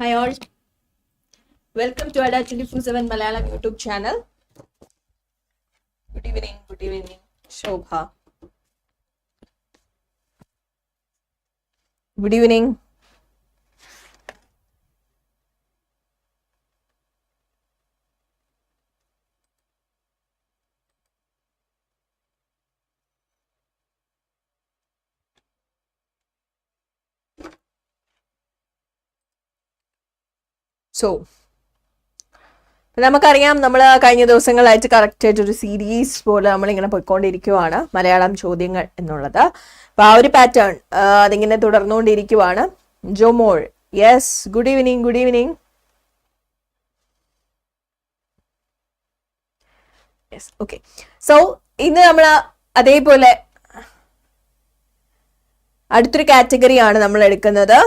Hi all. Welcome to Ada 24/7 Malayalam YouTube channel. Good evening. Good evening. Shobha. Good evening. So നമുക്കറിയാം നമ്മൾ കഴിഞ്ഞ ദിവസങ്ങളായിട്ട് correct ആയിട്ട് ഒരു സീരീസ് പോലെ നമ്മളിങ്ങനെ പോയിക്കൊണ്ടിരിക്കുവാണ്. മലയാളം ചോദ്യങ്ങൾ എന്നുള്ളത്. അപ്പൊ ആ ഒരു പാറ്റേൺ അതിങ്ങനെ തുടർന്നുകൊണ്ടിരിക്കുവാണ്. Jomol yes good evening good evening yes okay so ഇന്ന് നമ്മൾ അതേപോലെ അടുത്തൊരു കാറ്റഗറിയാണ് നമ്മൾ എടുക്കുന്നത്.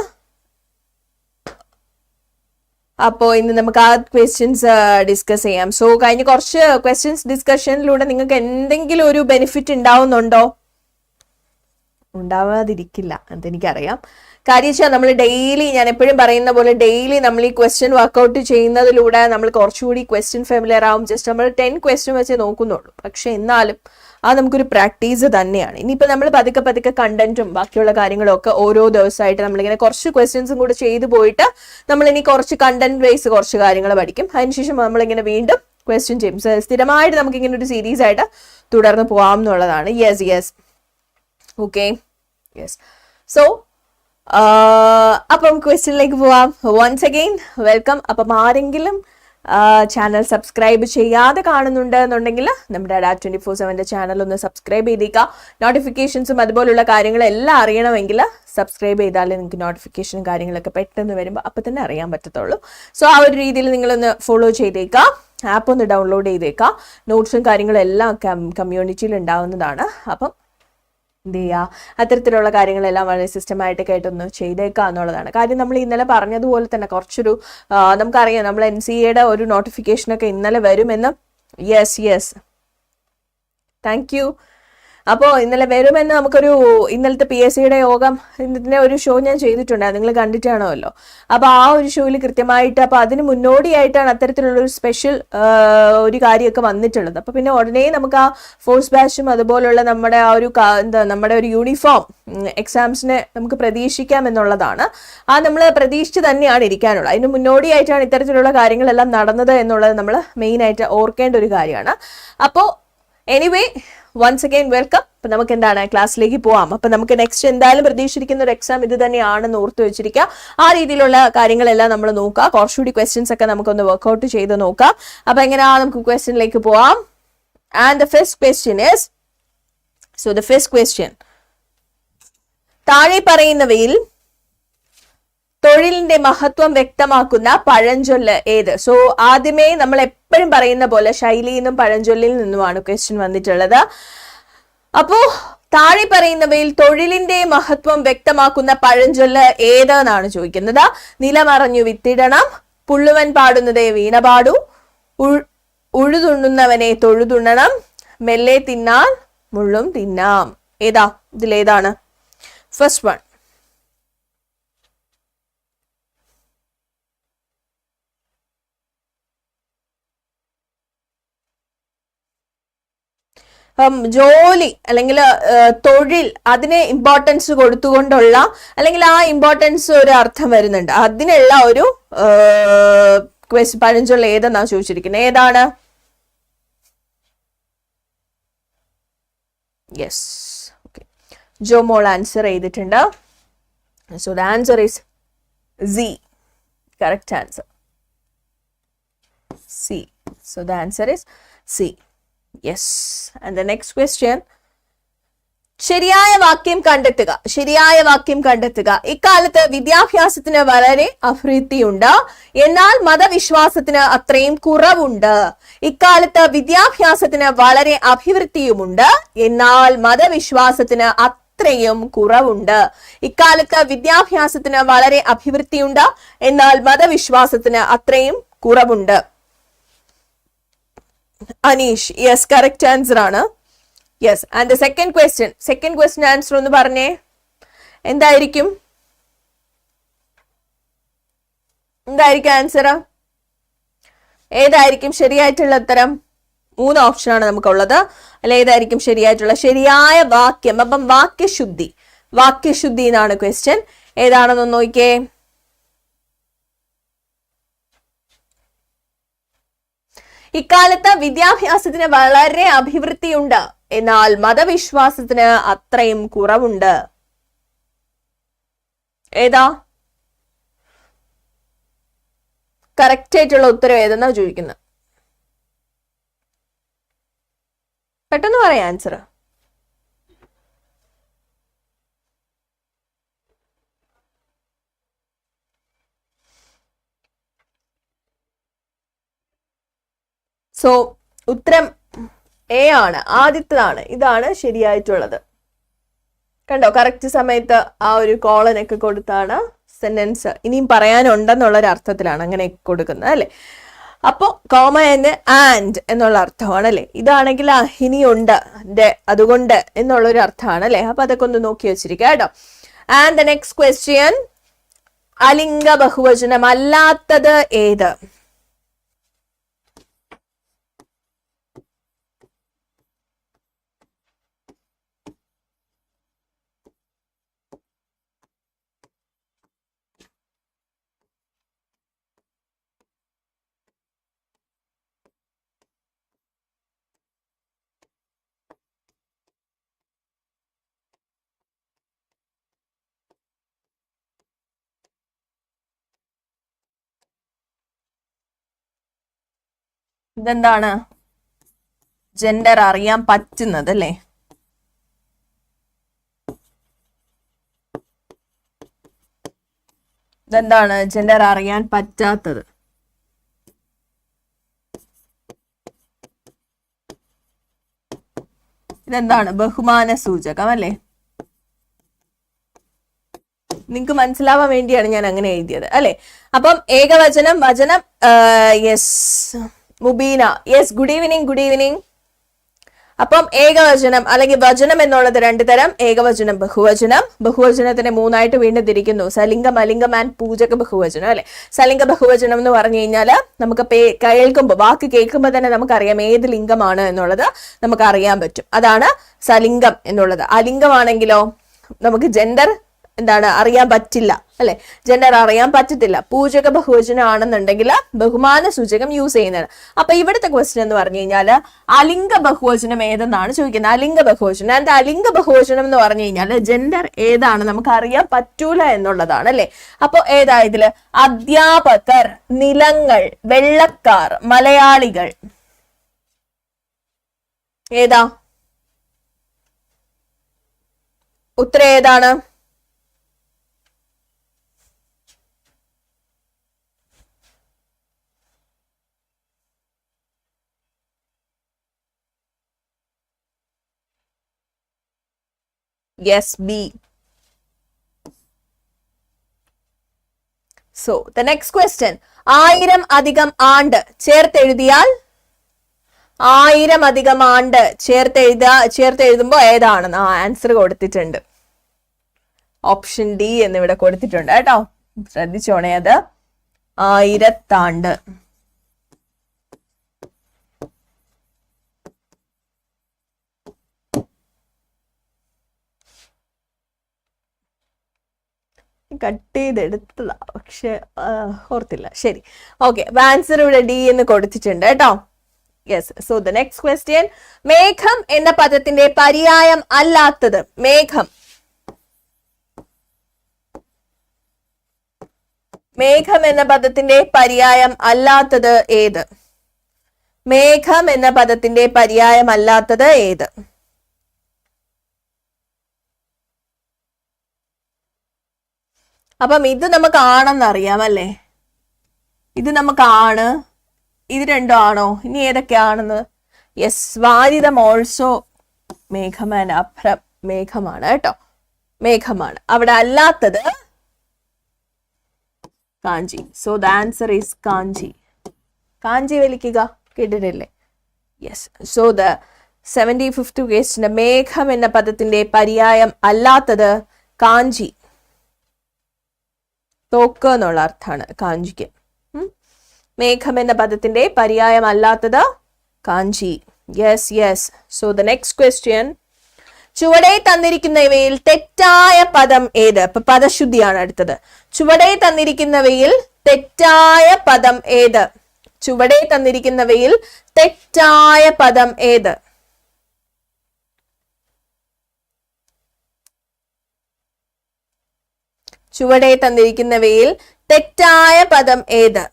അപ്പോൾ ഇന്ന് നമുക്ക് ആ ക്വസ്റ്റ്യൻസ് ഡിസ്കസ് ചെയ്യാം. സോ കഴിഞ്ഞ കുറച്ച് ക്വസ്റ്റ്യൻസ് ഡിസ്കഷനിലൂടെ നിങ്ങൾക്ക് എന്തെങ്കിലും ഒരു ബെനിഫിറ്റ് ഉണ്ടാവുന്നുണ്ടോ? ഉണ്ടാവാതിരിക്കില്ല അതെനിക്കറിയാം. കാര്യം വെച്ചാൽ നമ്മൾ ഡെയിലി ഞാൻ എപ്പോഴും പറയുന്ന പോലെ ഡെയിലി നമ്മൾ ഈ ക്വസ്റ്റ്യൻ വർക്കൗട്ട് ചെയ്യുന്നതിലൂടെ നമ്മൾ കുറച്ചുകൂടി ക്വസ്റ്റ്യൻ ഫെമിലിയർ ആവും. ജസ്റ്റ് നമ്മൾ ടെൻ ക്വസ്റ്റ്യൻ വെച്ചേ നോക്കുന്നുള്ളൂ. പക്ഷെ എന്നാലും അത് നമുക്കൊരു പ്രാക്ടീസ് തന്നെയാണ്. ഇനിയിപ്പോൾ നമ്മൾ പതുക്കെ പതുക്കെ കണ്ടന്റും ബാക്കിയുള്ള കാര്യങ്ങളും ഒക്കെ ഓരോ ദിവസമായിട്ട് നമ്മളിങ്ങനെ കുറച്ച് ക്വസ്റ്റ്യൻസും കൂടെ ചെയ്തു പോയിട്ട് നമ്മൾ ഇനി കുറച്ച് കണ്ടന്റ് ബേസ് കുറച്ച് കാര്യങ്ങൾ പഠിക്കും. അതിനുശേഷം നമ്മളിങ്ങനെ വീണ്ടും ക്വസ്റ്റ്യൻ ചെയ്യും. സ്ഥിരമായിട്ട് നമുക്ക് ഇങ്ങനെ ഒരു സീരീസ് ആയിട്ട് തുടർന്ന് പോകാം എന്നുള്ളതാണ് yes yes okay yes so അപ്പം ക്വസ്റ്റ്യനിലേക്ക് പോവാം. വൺസ് അഗെയിൻ വെൽക്കം അപ്പം ആരെങ്കിലും ചാനൽ സബ്സ്ക്രൈബ് ചെയ്യാതെ കാണുന്നുണ്ട് എന്നുണ്ടെങ്കിൽ നമ്മുടെ അഡാ ട്വന്റി ഫോർ സെവന്റെ ചാനൽ ഒന്ന് സബ്സ്ക്രൈബ് ചെയ്തേക്കുക നോട്ടിഫിക്കേഷൻസും അതുപോലുള്ള കാര്യങ്ങളെല്ലാം അറിയണമെങ്കിൽ സബ്സ്ക്രൈബ് ചെയ്താലേ നിങ്ങൾക്ക് നോട്ടിഫിക്കേഷനും കാര്യങ്ങളൊക്കെ പെട്ടെന്ന് വരുമ്പോൾ അപ്പം തന്നെ അറിയാൻ പറ്റത്തുള്ളൂ. സോ ആ ഒരു രീതിയിൽ നിങ്ങളൊന്ന് ഫോളോ ചെയ്തേക്കുക ആപ്പ് ഒന്ന് ഡൗൺലോഡ് ചെയ്തേക്കാം. നോട്ട്സും കാര്യങ്ങളും എല്ലാം കമ്മ്യൂണിറ്റിയിൽ ഉണ്ടാവുന്നതാണ്. അപ്പം എന്ത് ചെയ്യുക അത്തരത്തിലുള്ള കാര്യങ്ങളെല്ലാം വളരെ സിസ്റ്റമായിട്ട് ആയിട്ടൊന്ന് ചെയ്തേക്കുക എന്നുള്ളതാണ്. കാര്യം നമ്മൾ ഇന്നലെ പറഞ്ഞതുപോലെ തന്നെ കുറച്ചൊരു നമുക്കറിയാം നമ്മൾ എൻ സി എയുടെ ഒരു നോട്ടിഫിക്കേഷനൊക്കെ ഇന്നലെ വരുമെന്ന്. യെസ് യെസ് താങ്ക് യു അപ്പോൾ ഇന്നലെ വരുമെന്ന് നമുക്കൊരു ഇന്നലത്തെ പി എസ് സിയുടെ യോഗം ഇന്നത്തെ ഒരു ഷോ ഞാൻ ചെയ്തിട്ടുണ്ട്. നിങ്ങൾ കണ്ടിട്ടാണല്ലോ. അപ്പോൾ ആ ഒരു ഷോയിൽ കൃത്യമായിട്ട് അപ്പോൾ അതിന് മുന്നോടിയായിട്ടാണ് അത്തരത്തിലുള്ള ഒരു സ്പെഷ്യൽ ഒരു കാര്യമൊക്കെ വന്നിട്ടുള്ളത്. അപ്പോൾ പിന്നെ ഉടനെ നമുക്ക് ആ ഫോഴ്സ് ബാച്ചും അതുപോലുള്ള നമ്മുടെ ആ ഒരു എന്താ നമ്മുടെ ഒരു യൂണിഫോം എക്സാംസിനെ നമുക്ക് പ്രതീക്ഷിക്കാം എന്നുള്ളതാണ്. ആ നമ്മൾ പ്രതീക്ഷിച്ച് തന്നെയാണ് ഇരിക്കാനുള്ളത്. അതിന് മുന്നോടിയായിട്ടാണ് ഇത്തരത്തിലുള്ള കാര്യങ്ങളെല്ലാം നടന്നത് എന്നുള്ളത് നമ്മൾ മെയിനായിട്ട് ഓർക്കേണ്ട ഒരു കാര്യമാണ്. അപ്പോൾ എനിവേ വൺസ് അഗൈൻ വെൽക്കം അപ്പൊ നമുക്ക് എന്താണ് ക്ലാസ്സിലേക്ക് പോവാം. അപ്പൊ നമുക്ക് നെക്സ്റ്റ് എന്തായാലും പ്രതീക്ഷിക്കുന്ന ഒരു എക്സാം ഇത് തന്നെയാണെന്ന് ഓർത്ത് വെച്ചിരിക്കുക. ആ രീതിയിലുള്ള കാര്യങ്ങളെല്ലാം നമ്മൾ നോക്കുക കുറച്ചുകൂടി ക്വസ്റ്റ്യൻസ് ഒക്കെ നമുക്കൊന്ന് വർക്ക്ഔട്ട് ചെയ്ത് നോക്കാം. അപ്പൊ എങ്ങനെയാ നമുക്ക് ക്വസ്റ്റ്യനിലേക്ക് പോവാം. And the first question is so the first question താഴെ പറയുന്നവയിൽ തൊഴിലിന്റെ മഹത്വം വ്യക്തമാക്കുന്ന പഴഞ്ചൊല്ല് ഏത്? സോ ആദ്യമേ നമ്മൾ എപ്പോഴും പറയുന്ന പോലെ ശൈലിയിൽ നിന്നും പഴഞ്ചൊല്ലിൽ നിന്നുമാണ് ക്വസ്റ്റ്യൻ വന്നിട്ടുള്ളത്. അപ്പോ താഴെ പറയുന്നവയിൽ തൊഴിലിന്റെ മഹത്വം വ്യക്തമാക്കുന്ന പഴഞ്ചൊല്ല് ഏതെന്നാണ് ചോദിക്കുന്നത്. നിലമറഞ്ഞു വിത്തിടണം പുള്ളുവൻ പാടുന്നതേ വീണ പാടൂ ഉഴ്- ഉഴുതുണ്ണുന്നവനെ തൊഴുതുണ്ണണം മെല്ലെ തിന്നാൻ മുള്ളും തിന്നാം. ഏതാ? ഇതിലേതാണ്. ഫസ്റ്റ് വൺ ജോലി അല്ലെങ്കിൽ തൊഴിൽ അതിനെ ഇമ്പോർട്ടൻസ് കൊടുത്തുകൊണ്ടുള്ള അല്ലെങ്കിൽ ആ ഇമ്പോർട്ടൻസ് ഒരു അർത്ഥം വരുന്നുണ്ട്. അതിനുള്ള ഒരു ക്വസ്റ്റ് പഴഞ്ചൊല്ല ഏതെന്നാണ് ചോദിച്ചിരിക്കുന്നത് ഏതാണ്? യെസ് ഓക്കെ ജോമോൾ ആൻസർ ചെയ്തിട്ടുണ്ട്. So the answer is C correct answer C so the answer is C yes and the next question ശരിയായ വാക്യം കണ്ടെത്തുക. ശരിയായ വാക്യം കണ്ടെത്തുക. ഇക്കാലത്ത് വിദ്യാഭ്യാസത്തിന് വളരെ അഭിവൃദ്ധിയുണ്ട്. എന്നാൽ മതവിശ്വാസത്തിന് അത്രയും കുറവുണ്ട്. ഇക്കാലത്ത് വിദ്യാഭ്യാസത്തിന് വളരെ അഭിവൃദ്ധിയുമുണ്ട്. എന്നാൽ മതവിശ്വാസത്തിന് അത്രയും കുറവുണ്ട്. ഇക്കാലത്ത് വിദ്യാഭ്യാസത്തിന് വളരെ അഭിവൃദ്ധിയുണ്ട്. എന്നാൽ മതവിശ്വാസത്തിന് അത്രയും കുറവുണ്ട്. അനീഷ്. യെസ് കറക്റ്റ് ആൻസർ ആണ്. Yes and the second question second question answer ഒന്ന് പറഞ്ഞേ. എന്തായിരിക്കും? എന്തായിരിക്കും ആൻസർ ഏതായിരിക്കും ശരിയായിട്ടുള്ള ഉത്തരം? മൂന്ന് ഓപ്ഷനാണ് നമുക്കുള്ളത്. അല്ലെ ഏതായിരിക്കും ശരിയായിട്ടുള്ള? ശരിയായ വാക്യം. അപ്പം വാക്യശുദ്ധി. വാക്യശുദ്ധി എന്നാണ് ക്വസ്റ്റ്യൻ ഏതാണെന്ന് നോക്കിയേ. ഇക്കാലത്ത് വിദ്യാഭ്യാസത്തിന് വളരെ അഭിവൃദ്ധിയുണ്ട്. എന്നാൽ മതവിശ്വാസത്തിന് അത്രയും കുറവുണ്ട്. ഏതാ? കറക്റ്റ് ആയിട്ടുള്ള ഉത്തരം ഏതെന്നാ ചോദിക്കുന്നത് പെട്ടെന്ന് പറയാം ആൻസർ സോ ഉത്തരം എ ആണ്. ആദ്യത്തേതാണ്. ഇതാണ് ശരിയായിട്ടുള്ളത്. കണ്ടോ? കറക്റ്റ് സമയത്ത് ആ ഒരു കോളനൊക്കെ കൊടുത്താണ് സെന്റൻസ് ഇനിയും പറയാനുണ്ടെന്നുള്ള ഒരു അർത്ഥത്തിലാണ് അങ്ങനെ കൊടുക്കുന്നത് അല്ലേ? അപ്പോ കോമ എന്ന് ആൻഡ് എന്നുള്ള അർത്ഥമാണ് അല്ലേ? ഇതാണെങ്കിൽ ഇനിയുണ്ട് അതുകൊണ്ട് എന്നുള്ളൊരു അർത്ഥമാണ് അല്ലേ? അപ്പൊ അതൊക്കെ ഒന്ന് നോക്കി വെച്ചിരിക്കുക കേട്ടോ. ആൻഡ് ദ നെക്സ്റ്റ് ക്വസ്റ്റ്യൻ അലിംഗ ബഹുവചനം അല്ലാത്തത് ഏത്? ഇതെന്താണ്? ജെൻഡർ അറിയാൻ പറ്റുന്നത് അല്ലേ? ഇതെന്താണ്? ജെൻഡർ അറിയാൻ പറ്റാത്തത്. ഇതെന്താണ്? ബഹുമാന സൂചകം അല്ലേ? നിങ്ങൾക്ക് മനസ്സിലാവാൻ വേണ്ടിയാണ് ഞാൻ അങ്ങനെ എഴുതിയത് അല്ലെ? അപ്പം ഏകവചനം വചനം yes Mubeena. Yes good evening good evening അപ്പം ഏകവചനം അല്ലെങ്കിൽ വചനം എന്നുള്ളത് രണ്ടു തരം. ഏകവചനം ബഹുവചനം. ബഹുവചനത്തിനെ മൂന്നായിട്ട് വീണ്ടും തിരിക്കുന്നു. സലിംഗം അലിംഗം ആൻഡ് പൂജക ബഹുവചനം അല്ലെ? സലിംഗ ബഹുവചനം എന്ന് പറഞ്ഞു കഴിഞ്ഞാൽ നമുക്ക് കേൾക്കുമ്പോൾ വാക്ക് കേൾക്കുമ്പോൾ തന്നെ നമുക്കറിയാം ഏത് ലിംഗമാണ് എന്നുള്ളത് നമുക്ക് അറിയാൻ പറ്റും. അതാണ് സലിംഗം എന്നുള്ളത്. അലിംഗമാണെങ്കിലോ നമുക്ക് ജെൻഡർ എന്താണ് അറിയാൻ പറ്റില്ല അല്ലെ? ജെൻഡർ അറിയാൻ പറ്റത്തില്ല. പൂജക ബഹുവചനം ആണെന്നുണ്ടെങ്കിൽ ബഹുമാന സൂചകം യൂസ് ചെയ്യുന്നത് അപ്പൊ ഇവിടുത്തെ ക്വസ്റ്റ്യൻ എന്ന് പറഞ്ഞു കഴിഞ്ഞാൽ അലിംഗ ബഹുവചനം ഏതെന്നാണ് ചോദിക്കുന്നത്? അലിംഗ ബഹുവചനം. അതിന്റെ അലിംഗ ബഹുവചനം എന്ന് പറഞ്ഞു കഴിഞ്ഞാൽ ജെൻഡർ ഏതാണ് നമുക്ക് അറിയാൻ പറ്റൂല എന്നുള്ളതാണ് അല്ലെ? അപ്പൊ ഏതാ ഇതിൽ? അധ്യാപകർ നിലങ്ങൾ വെള്ളക്കാർ മലയാളികൾ. ഏതാ? ഉത്തരം ഏതാണ്? Yes, B. So, the next question. ആയിരം അധികം ആണ്ട് ചേർത്തെഴുതിയാൽ? ആയിരം അധികം ആണ്ട് ചേർത്തെഴുത ചേർത്തെഴുതുമ്പോൾ ഏതാണെന്ന് ആ ആൻസർ കൊടുത്തിട്ടുണ്ട്. ഓപ്ഷൻ ഡി എന്നിവിടെ കൊടുത്തിട്ടുണ്ട് കേട്ടോ. ശ്രദ്ധിച്ചോണേ അത്. ആയിരത്താണ്ട്. കട്ട് ചെയ്തെടുത്തതാ പക്ഷെ ഓർത്തില്ല. ശരി. ഓക്കെ. ആൻസർ ഇവിടെ ഡി എന്ന് കൊടുത്തിട്ടുണ്ട് കേട്ടോ. Yes so the next question മേഘം എന്ന പദത്തിന്റെ പര്യായം അല്ലാത്തത് മേഘം. മേഘം എന്ന പദത്തിന്റെ പര്യായം അല്ലാത്തത് ഏത്? മേഘം എന്ന പദത്തിന്റെ പര്യായം അല്ലാത്തത് ഏത്? അപ്പം ഇത് നമുക്ക് ആണെന്ന് അറിയാം അല്ലേ ഇത് നമുക്ക് ആണ് ഇത് രണ്ടോ ആണോ ഇനി ഏതൊക്കെയാണെന്ന്? യെസ് വാരിതം ഓൾസോ മേഘമാൻ അഭ്ര മേഘമാണ് കേട്ടോ. മേഘമാണ്. അവിടെ അല്ലാത്തത് കാഞ്ചി. സോ ദ ആൻസർ ഈസ് കാഞ്ചി. കാഞ്ചി വലിക്കുക കേട്ടിട്ടില്ലേ? Yes so the seventy fifth ക്വേസ്റ്റിന്റെ മേഘം എന്ന പദത്തിന്റെ പര്യായം അല്ലാത്തത് കാഞ്ചി. തോക്ക് എന്നുള്ള അർത്ഥമാണ് കാഞ്ചിക്ക്. മേഘം എന്ന പദത്തിന്റെ പര്യായമല്ലാത്തത് കാഞ്ചി. Yes yes so the next question ചുവടെ തന്നിരിക്കുന്നവയിൽ തെറ്റായ പദം ഏത്? ഇപ്പൊ പദശുദ്ധിയാണ് അടുത്തത്. ചുവടെ തന്നിരിക്കുന്നവയിൽ തെറ്റായ പദം ഏത്? ചുവടെ തന്നിരിക്കുന്നവയിൽ തെറ്റായ പദം ഏത്? ചുവടെ തന്നിരിക്കുന്നവയിൽ തെറ്റായ പദം ഏത്?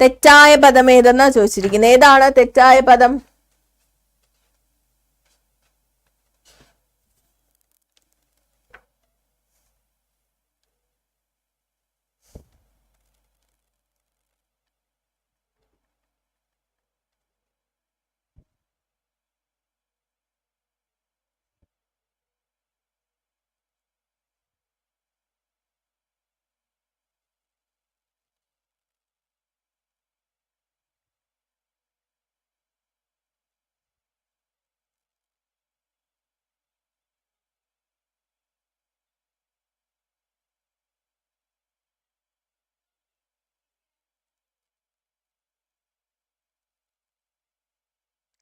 തെറ്റായ പദം ഏതെന്നാ ചോദിച്ചിരിക്കുന്നത് ഏതാണ് തെറ്റായ പദം?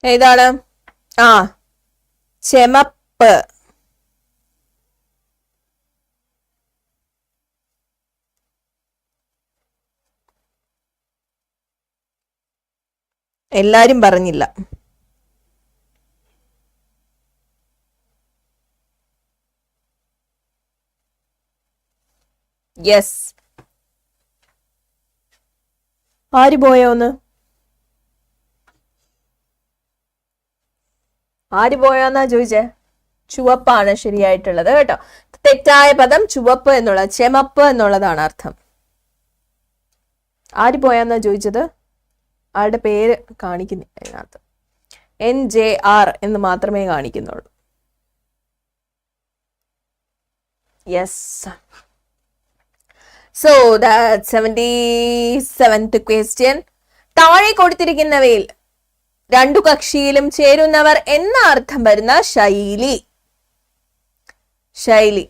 ഏതാണ്? ആ ചെമപ്പ്. എല്ലാരും പറഞ്ഞില്ല. യെസ്. ആര് പോയോന്ന് ആര് പോയാന്നാ ചോദിച്ചേ? ചുവപ്പാണ് ശരിയായിട്ടുള്ളത് കേട്ടോ. തെറ്റായ പദം ചുവപ്പ് എന്നുള്ളത് ചെമപ്പ് എന്നുള്ളതാണ് അർത്ഥം. ആര് പോയാന്നാ ചോദിച്ചത്? ആളുടെ പേര് കാണിക്കുന്നില്ല അതിനകത്ത്. എൻ ജെ ആർ എന്ന് മാത്രമേ കാണിക്കുന്നുള്ളൂ. Yes so the seventy seventh question താഴെ കൊടുത്തിരിക്കുന്നവയിൽ രണ്ടു കക്ഷിയിലും ചേരുന്നവർ എന്ന അർത്ഥം വരുന്ന ശൈലി. ശൈലി.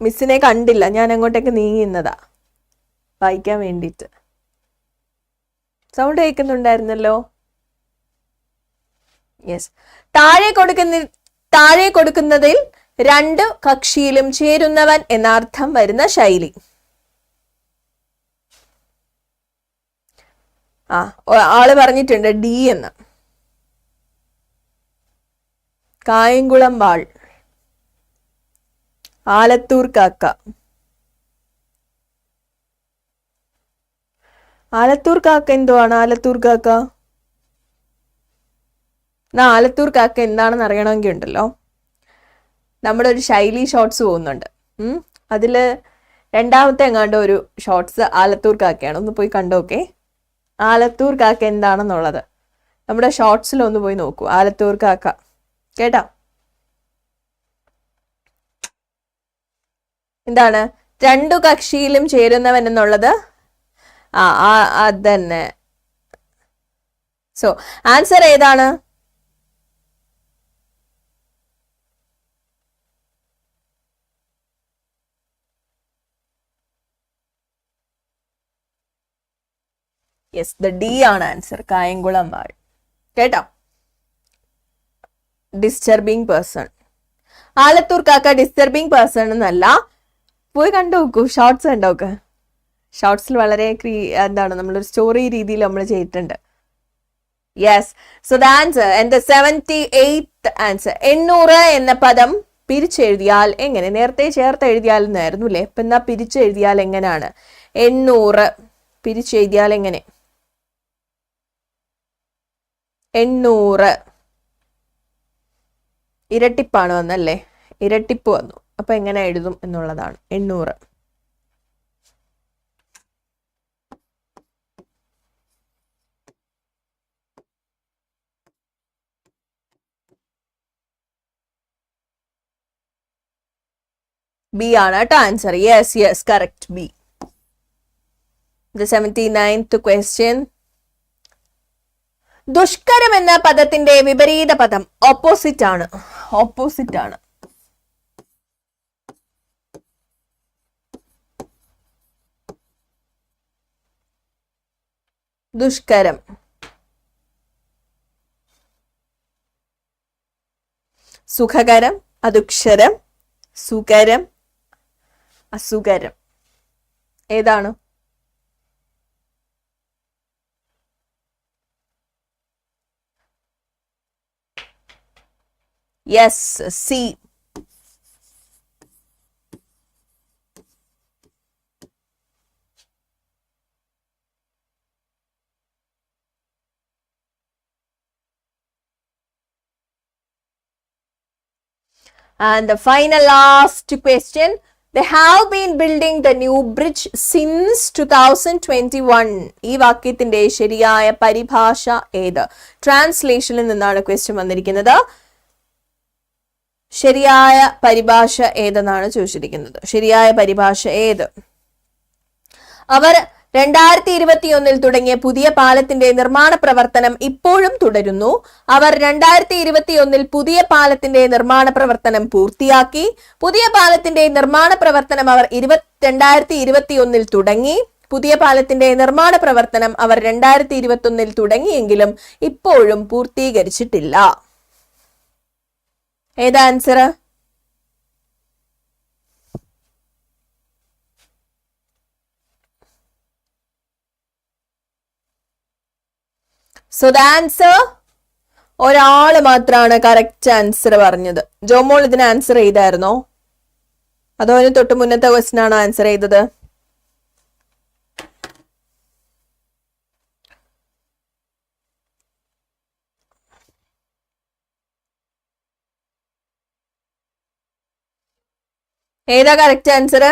മിസ്സിനെ കണ്ടില്ല. ഞാൻ അങ്ങോട്ടേക്ക് നീങ്ങുന്നതാ. വായിക്കാൻ വേണ്ടിയിട്ട് സൗണ്ട് കേൾക്കുന്നുണ്ടായിരുന്നല്ലോ യെസ് താഴെ കൊടുക്കുന്ന താഴെ കൊടുക്കുന്നതിൽ രണ്ട് കക്ഷിയിലും ചേരുന്നവൻ എന്ന അർത്ഥം വരുന്ന ശൈലി. ആ ആൾ പറഞ്ഞിട്ടുണ്ട് ഡി എന്ന്. കായംകുളം വാൾ. ആലത്തൂർ കാക്ക. ആലത്തൂർ കാക്ക എന്തുവാണ്? ആലത്തൂർ കാക്ക? എന്നാ ആലത്തൂർ കാക്ക എന്താണെന്ന് അറിയണമെങ്കിൽ ഉണ്ടല്ലോ. നമ്മുടെ ഒരു ശൈലി ഷോർട്സ് പോകുന്നുണ്ട്. അതിൽ രണ്ടാമത്തെ എങ്ങാണ്ട് ഒരു ഷോർട്സ് ആലത്തൂർ കാക്കയാണ്. ഒന്ന് പോയി കണ്ടോക്കെ ആലത്തൂർ കാക്ക എന്താണെന്നുള്ളത്. നമ്മുടെ ഷോർട്സിൽ ഒന്ന് പോയി നോക്കൂ. ആലത്തൂർ കാക്ക. കേട്ടോ? എന്താണ്? രണ്ടു കക്ഷിയിലും ചേരുന്നവൻ എന്നുള്ളത്? ആ അതന്നെ. സോ ആൻസർ ഏതാണ്? യെസ് ദ ഡി ആണ് ആൻസർ കായംകുളം വാഴ്. കേട്ടോ? ഡിസ്റ്റർബിങ് പേഴ്സൺ ആലത്തൂർ കാക്ക ഡിസ്റ്റർബിങ് പേഴ്സൺ എന്നല്ല. പോയി കണ്ടു നോക്കൂ. ഷോർട്സ് കണ്ടോക്ക് ഷോർട്സിൽ വളരെ ക്രീ എന്താണ് നമ്മളൊരു സ്റ്റോറി രീതിയിൽ നമ്മൾ ചെയ്തിട്ടുണ്ട്. യെസ് സോ ദ ആൻസർ എന്റെ സെവന്റി എയ്ത്ത് ആൻസർ എണ്ണൂറ് എന്ന പദം പിരിച്ചെഴുതിയാൽ എങ്ങനെ? നേരത്തെ ചേർത്ത് എഴുതിയാൽ എന്നായിരുന്നു അല്ലേ? ഇപ്പം എന്നാ പിരിച്ചെഴുതിയാൽ എങ്ങനെയാണ് എണ്ണൂറ് പിരിച്ചെഴുതിയാൽ എങ്ങനെ? എണ്ണൂറ് ഇരട്ടിപ്പാണ് വന്നല്ലേ? ഇരട്ടിപ്പ് വന്നു. അപ്പൊ എങ്ങനെ എഴുതും എന്നുള്ളതാണ്. എണ്ണൂറ്. ബി ആണ് കേട്ടോ answer yes yes correct B the seventy ninth question ദുഷ്കരം എന്ന പദത്തിന്റെ വിപരീത പദം ഓപ്പോസിറ്റ് ആണ്. ഓപ്പോസിറ്റ് ആണ്. ദുഷ്കരം. സുഖകരം അതുക്ഷരം സുഖരം അസുഖരം. ഏതാണ്? Yes C And the final last question. They have been building the new bridge since 2021. ഈ വാക്യത്തിന്റെ ശരിയായ പരിഭാഷ ഏത് ട്രാൻസ്ലേഷനിൽ നിന്നാണ് ക്വസ്റ്റ്യൻ വന്നിരിക്കുന്നത് ശരിയായ പരിഭാഷ ഏതെന്നാണ് ചോദിച്ചിരിക്കുന്നത്? ശരിയായ പരിഭാഷ ഏത്? അവർ രണ്ടായിരത്തി ഇരുപത്തിയൊന്നിൽ തുടങ്ങിയ പുതിയ പാലത്തിന്റെ നിർമ്മാണ പ്രവർത്തനം ഇപ്പോഴും തുടരുന്നു. അവർ രണ്ടായിരത്തി ഇരുപത്തിയൊന്നിൽ പുതിയ പാലത്തിന്റെ നിർമ്മാണ പ്രവർത്തനം പൂർത്തിയാക്കി. പുതിയ പാലത്തിന്റെ നിർമ്മാണ പ്രവർത്തനം അവർ ഇരുപത്തി രണ്ടായിരത്തി ഇരുപത്തിയൊന്നിൽ തുടങ്ങി. പുതിയ പാലത്തിന്റെ നിർമ്മാണ പ്രവർത്തനം അവർ രണ്ടായിരത്തി ഇരുപത്തൊന്നിൽ തുടങ്ങിയെങ്കിലും ഇപ്പോഴും പൂർത്തീകരിച്ചിട്ടില്ല. ഏതാ ആൻസർ സോ ദ ആൻസർ ഒരാൾ മാത്രമാണ് കറക്റ്റ് ആൻസർ പറഞ്ഞത്. ജോമോൾ ഇതിന് ആൻസർ ചെയ്തായിരുന്നോ? അതോ അതിന് തൊട്ട് മുന്നത്തെ ക്വസ്റ്റ്യൻ ആണോ ആൻസർ ചെയ്തത്? ഏതാ കറക്റ്റ് ആൻസർ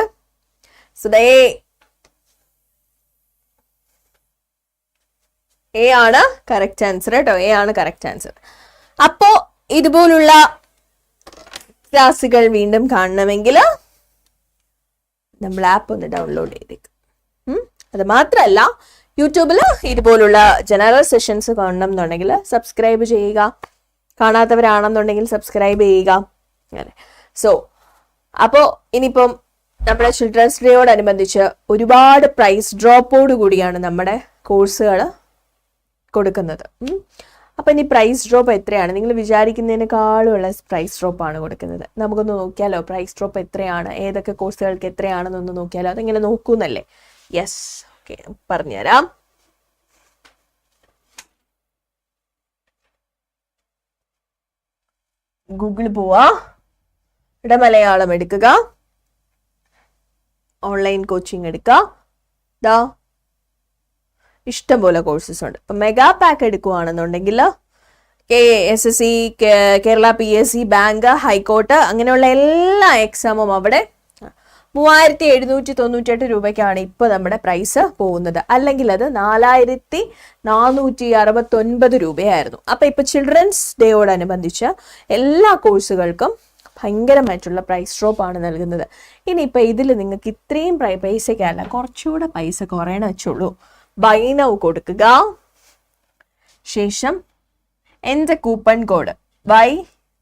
സുധേ. എ ആണ് കറക്റ്റ് ആൻസർ കേട്ടോ എ ആണ് കറക്റ്റ് ആൻസർ അപ്പോ ഇതുപോലുള്ള ക്ലാസ്സുകൾ വീണ്ടും കാണണമെങ്കിൽ നമ്മൾ ആപ്പ് ഒന്ന് ഡൗൺലോഡ് ചെയ്തേക്കും. അത് മാത്രമല്ല യൂട്യൂബിൽ ഇതുപോലുള്ള ജനറൽ സെഷൻസ് കാണണം എന്നുണ്ടെങ്കിൽ സബ്സ്ക്രൈബ് ചെയ്യുക. കാണാത്തവരാണെന്നുണ്ടെങ്കിൽ സബ്സ്ക്രൈബ് ചെയ്യുക. അങ്ങനെ. സോ അപ്പോൾ ഇനിയിപ്പം നമ്മുടെ ചിൽഡ്രൻസ് ഡേയോടനുബന്ധിച്ച് ഒരുപാട് പ്രൈസ് ഡ്രോപ്പോട് കൂടിയാണ് നമ്മുടെ കോഴ്സുകൾ കൊടുക്കുന്നത്. അപ്പൊ ഇനി പ്രൈസ് ഡ്രോപ്പ് എത്രയാണ്? നിങ്ങൾ വിചാരിക്കുന്നതിനേക്കാളും ഉള്ള പ്രൈസ് ഡ്രോപ്പാണ് കൊടുക്കുന്നത്. നമുക്കൊന്ന് നോക്കിയാലോ പ്രൈസ് ഡ്രോപ്പ് എത്രയാണ്? ഏതൊക്കെ കോഴ്സുകൾക്ക് എത്രയാണെന്നൊന്ന് നോക്കിയാലോ? അതെങ്ങനെ നോക്കൂന്നല്ലേ? യെസ് ഓക്കെ പറഞ്ഞുതരാം. ഗൂഗിൾ പോവാ. ഇവിടെ മലയാളം എടുക്കുക. ഓൺലൈൻ കോച്ചിങ് എടുക്കുക. ദാ ഇഷ്ടംപോലെ കോഴ്സസ് ഉണ്ട്. ഇപ്പം മെഗാ പാക്ക് എടുക്കുകയാണെന്നുണ്ടെങ്കിൽ K S S C Kerala P S C bank high court അങ്ങനെയുള്ള എല്ലാ എക്സാമും അവിടെ മൂവായിരത്തി എഴുന്നൂറ്റി തൊണ്ണൂറ്റെട്ട് രൂപയ്ക്കാണ് ഇപ്പോൾ നമ്മുടെ പ്രൈസ് പോകുന്നത്. അല്ലെങ്കിൽ അത് നാലായിരത്തി നാനൂറ്റി അറുപത്തൊൻപത് രൂപയായിരുന്നു. അപ്പോൾ ഇപ്പോൾ ചിൽഡ്രൻസ് ഡേയോടനുബന്ധിച്ച് എല്ലാ കോഴ്സുകൾക്കും ഭയങ്കരമായിട്ടുള്ള പ്രൈസ് ഡ്രോപ്പ് ആണ് നൽകുന്നത്. ഇനിയിപ്പോൾ ഇതിൽ നിങ്ങൾക്ക് ഇത്രയും പൈസയ്ക്കല്ല കുറച്ചുകൂടെ പൈസ കുറയണ വെച്ചുള്ളൂ ബൈ നൗ കൊടുക്കുക. ശേഷം എന്റെ coupon code Y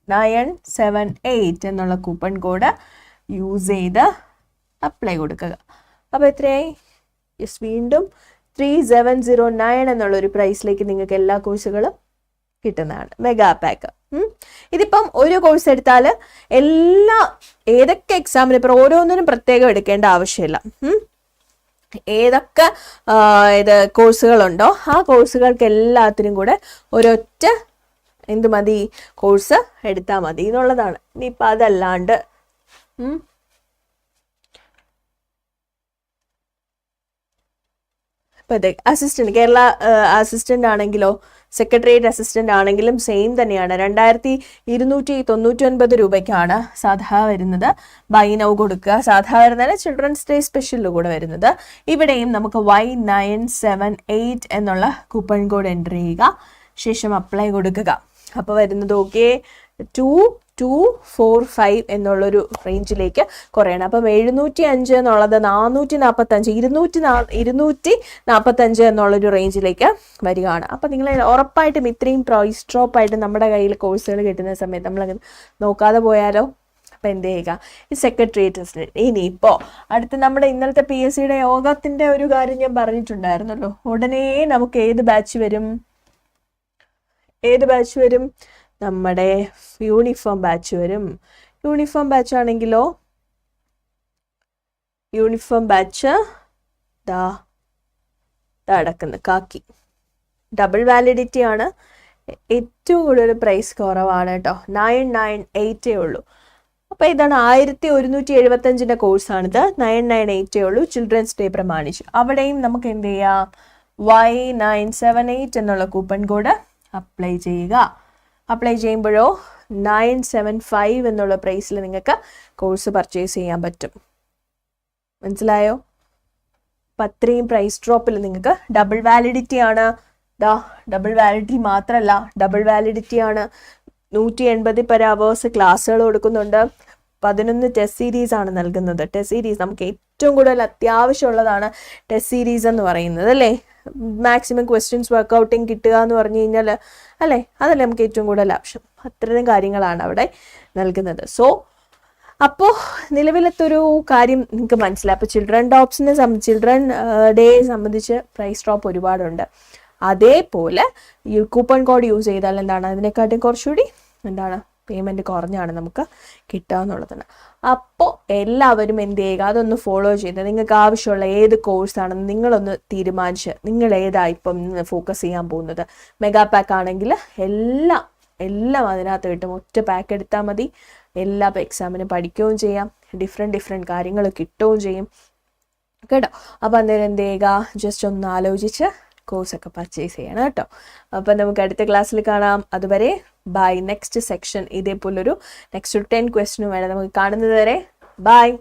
nine seven eight എന്നുള്ള കൂപ്പൺ കോഡ് യൂസ് ചെയ്ത് അപ്ലൈ കൊടുക്കുക. അപ്പോൾ എത്രയായി? യെസ് വീണ്ടും ത്രീ സെവൻ സീറോ നയൻ എന്നുള്ളൊരു പ്രൈസിലേക്ക് നിങ്ങൾക്ക് എല്ലാ കോഴ്സുകളും കിട്ടുന്നതാണ്. മെഗാ പാക്ക് ഇതിപ്പം ഒരു കോഴ്സ് എടുത്താൽ എല്ലാ ഏതൊക്കെ എക്സാമിന് ഇപ്പം ഓരോന്നിനും പ്രത്യേകം എടുക്കേണ്ട ആവശ്യമില്ല. ഏതൊക്കെ ഇത് കോഴ്സുകളുണ്ടോ ആ കോഴ്സുകൾക്ക് എല്ലാത്തിനും കൂടെ ഒരൊറ്റ എന്ത് മതി കോഴ്സ് എടുത്താൽ മതി എന്നുള്ളതാണ്. ഇനിയിപ്പോൾ അതല്ലാണ്ട് ഇപ്പം അസിസ്റ്റന്റ് കേരള അസിസ്റ്റന്റ് ആണെങ്കിലോ സെക്രട്ടേറിയറ്റ് അസിസ്റ്റന്റ് ആണെങ്കിലും സെയിം തന്നെയാണ്. രണ്ടായിരത്തി ഇരുന്നൂറ്റി തൊണ്ണൂറ്റി ഒൻപത് രൂപയ്ക്കാണ് സാധാ വരുന്നത്. ബൈ നൗ കൊടുക്കുക. സാധാരണ ചിൽഡ്രൻസ് ഡേ സ്പെഷ്യലിൽ കൂടെ വരുന്നത്. ഇവിടെയും നമുക്ക് വൈ നയൻ സെവൻ എയ്റ്റ് എന്നുള്ള കൂപ്പൺ കോഡ് എന്റർ ചെയ്യുക. ശേഷം അപ്ലൈ കൊടുക്കുക. അപ്പോൾ വരുന്നത് okay two two four five എന്നുള്ളൊരു റേഞ്ചിലേക്ക് കുറയണം. അപ്പം എഴുന്നൂറ്റി അഞ്ച് എന്നുള്ളത് നാനൂറ്റി നാൽപ്പത്തഞ്ച് ഇരുന്നൂറ്റി നാ ഇരുന്നൂറ്റി നാൽപ്പത്തഞ്ച് എന്നുള്ളൊരു റേഞ്ചിലേക്ക് വരികയാണ്. അപ്പം നിങ്ങൾ ഉറപ്പായിട്ടും ഇത്രയും പ്രൈസ് ഡ്രോപ്പ് ആയിട്ട് നമ്മുടെ കയ്യിൽ കോഴ്സുകൾ കിട്ടുന്ന സമയത്ത് നമ്മൾ നോക്കാതെ പോയാലോ? അപ്പം എന്ത് ചെയ്യുക? ഈ സെക്രട്ടേറിയറ്റ് ഇനിയിപ്പോൾ അടുത്ത് നമ്മുടെ ഇന്നലത്തെ പി എസ് സിയുടെ യോഗത്തിന്റെ ഒരു കാര്യം ഞാൻ പറഞ്ഞിട്ടുണ്ടായിരുന്നല്ലോ. ഉടനെ നമുക്ക് ഏത് ബാച്ച് വരും? ഏത് ബാച്ച് വരും? നമ്മുടെ യൂണിഫോം ബാച്ച് വരും. യൂണിഫോം ബാച്ച് ആണെങ്കിലോ? യൂണിഫോം ബാച്ച് ദാ ദാ അടക്കുന്നു കാക്കി. ഡബിൾ വാലിഡിറ്റി ആണ്. ഏറ്റവും കൂടുതൽ പ്രൈസ് കുറവാണ് കേട്ടോ. നയൻ നയൻ എയ്റ്റേ ഉള്ളൂ. അപ്പോൾ ഇതാണ് ആയിരത്തി ഒരുന്നൂറ്റി എഴുപത്തഞ്ചിന്റെ കോഴ്സാണിത് നയൻ നയൻ എയ്റ്റേ ഉള്ളൂ. ചിൽഡ്രൻസ് ഡേ പ്രമാണിച്ച്. അവിടെയും നമുക്ക് എന്ത് ചെയ്യാം? വൈ നയൻ സെവൻ എയ്റ്റ് എന്നുള്ള കൂപ്പൺ കോഡ് അപ്ലൈ ചെയ്യുക. അപ്ലൈ ചെയ്യുമ്പോഴോ? നയൻ സെവൻ ഫൈവ് എന്നുള്ള പ്രൈസിൽ നിങ്ങൾക്ക് കോഴ്സ് പർച്ചേസ് ചെയ്യാൻ പറ്റും. മനസ്സിലായോ? അത്രയും പ്രൈസ് ഡ്രോപ്പിൽ നിങ്ങൾക്ക് ഡബിൾ വാലിഡിറ്റി ആണ്. ദാ ഡബിൾ വാലിഡിറ്റി മാത്രമല്ല ഡബിൾ വാലിഡിറ്റി ആണ്. നൂറ്റി എൺപത് പെർ അവേഴ്സ് ക്ലാസ്സുകൾ കൊടുക്കുന്നുണ്ട്. പതിനൊന്ന് ടെസ്റ്റ് സീരീസ് ആണ് നൽകുന്നത്. ടെസ്റ്റ് സീരീസ് നമുക്ക് ഏറ്റവും കൂടുതൽ അത്യാവശ്യമുള്ളതാണ് ടെസ്റ്റ് സീരീസ് എന്ന് പറയുന്നത് അല്ലേ? മാക്സിമം ക്വസ്റ്റ്യൻസ് വർക്കൗട്ടിങ് കിട്ടുക എന്ന് പറഞ്ഞു കഴിഞ്ഞാൽ അല്ലേ? അതല്ലേ നമുക്ക് ഏറ്റവും കൂടുതൽ ആവശ്യം. അത്രയും കാര്യങ്ങളാണ് അവിടെ നൽകുന്നത്. സോ അപ്പോൾ നിലവിലത്തെ ഒരു കാര്യം നിങ്ങൾക്ക് മനസ്സിലായി. അപ്പോൾ ചിൽഡ്രൻ ഡോപ്സിനെ ചിൽഡ്രൻ ഡേ സംബന്ധിച്ച് പ്രൈസ് ഡ്രോപ്പ് ഒരുപാടുണ്ട്. അതേപോലെ ഈ കൂപ്പൺ കോഡ് യൂസ് ചെയ്താൽ എന്താണ്? അതിനെക്കാട്ടും കുറച്ചുകൂടി എന്താണ്? പേയ്മെന്റ് കുറഞ്ഞാണ് നമുക്ക് കിട്ടുക എന്നുള്ളതാണ് അപ്പോൾ എല്ലാവരും എന്ത് ചെയ്യുക? അതൊന്ന് ഫോളോ ചെയ്ത് നിങ്ങൾക്ക് ആവശ്യമുള്ള ഏത് കോഴ്സാണെന്ന് നിങ്ങളൊന്ന് തീരുമാനിച്ച് നിങ്ങൾ ഏതാ ഇപ്പം ഫോക്കസ് ചെയ്യാൻ പോകുന്നത്? മെഗാ പാക്ക് ആണെങ്കിൽ എല്ലാം എല്ലാം അതിനകത്ത് കിട്ടും. ഒറ്റ പാക്ക് എടുത്താൽ മതി. എല്ലാ എക്സാമിനും പഠിക്കുകയും ചെയ്യാം. ഡിഫറെന്റ് ഡിഫറെന്റ് കാര്യങ്ങൾ കിട്ടുകയും ചെയ്യും. കേട്ടോ? അപ്പോൾ അന്നേരം എന്ത് ചെയ്യുക? ജസ്റ്റ് ഒന്ന് ആലോചിച്ച് കോഴ്സൊക്കെ പർച്ചേസ് ചെയ്യണം കേട്ടോ. അപ്പം നമുക്ക് അടുത്ത ക്ലാസ്സിൽ കാണാം. അതുവരെ ബൈ നെക്സ്റ്റ് സെക്ഷൻ ഇതേപോലൊരു നെക്സ്റ്റ് ഒരു ടെൻ ക്വസ്റ്റിനും വേണം. നമുക്ക് കാണുന്നത് വരെ. ബൈ